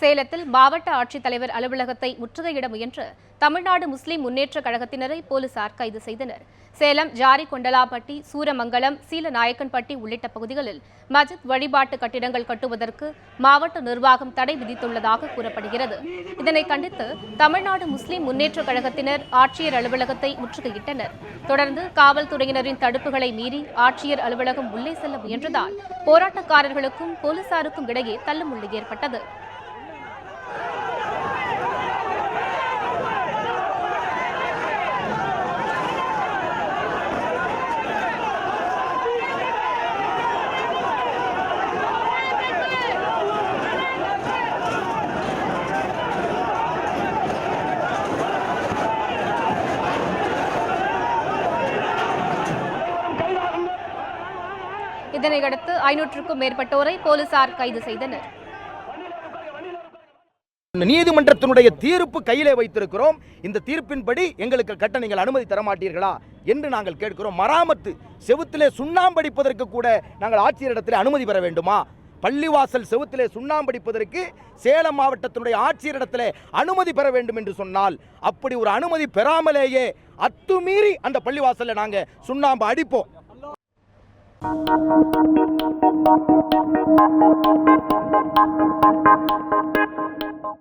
சேலத்தில் மாவட்ட ஆட்சித்தலைவர் அலுவலகத்தை முற்றுகையிட முயன்ற தமிழ்நாடு முஸ்லிம் முன்னேற்றக் கழகத்தினரை போலீசார் கைது செய்தனர். சேலம் ஜாரி கொண்டலாப்பட்டி சூரமங்கலம் சீலநாயக்கன்பட்டி உள்ளிட்ட பகுதிகளில் மஜித் வழிபாட்டு கட்டிடங்கள் கட்டுவதற்கு மாவட்ட நிர்வாகம் தடை விதித்துள்ளதாக கூறப்படுகிறது. இதனை கண்டித்து தமிழ்நாடு முஸ்லிம் முன்னேற்றக் கழகத்தினர் ஆட்சியர் அலுவலகத்தை முற்றுகையிட்டனர். தொடர்ந்து காவல்துறையினரின் தடுப்புகளை மீறி ஆட்சியர் அலுவலகம் உள்ளே செல்ல முயன்றதால் போராட்டக்காரர்களுக்கும் போலீசாருக்கும் இடையே தள்ளுமுள்ளு ஏற்பட்டது. இதனையடுத்து ஐநூற்றுக்கும் மேற்பட்டோரை போலீசார் கைது செய்தனர். நீதிமன்றத்தினுடைய தீர்ப்பு கையிலே வைத்திருக்கிறோம். இந்த தீர்ப்பின்படி எங்களுக்கு கட்ட நீங்கள் அனுமதி தர மாட்டீர்களா என்று நாங்கள் கேட்கிறோம். மராமத்து செவுத்திலே சுண்ணாம்படிப்பதற்கு கூட நாங்கள் ஆட்சியரிடத்தில் அனுமதி பெற வேண்டுமா? பள்ளிவாசல் செவுத்திலே சுண்ணாம்படிப்பதற்கு சேலம் மாவட்டத்தினுடைய ஆட்சியரிடத்தில் அனுமதி பெற வேண்டும் என்று சொன்னால் அப்படி ஒரு அனுமதி பெறாமலேயே அத்துமீறி அந்த பள்ளிவாசலில் நாங்கள் சுண்ணாம்பு அடிப்போம். Thank you.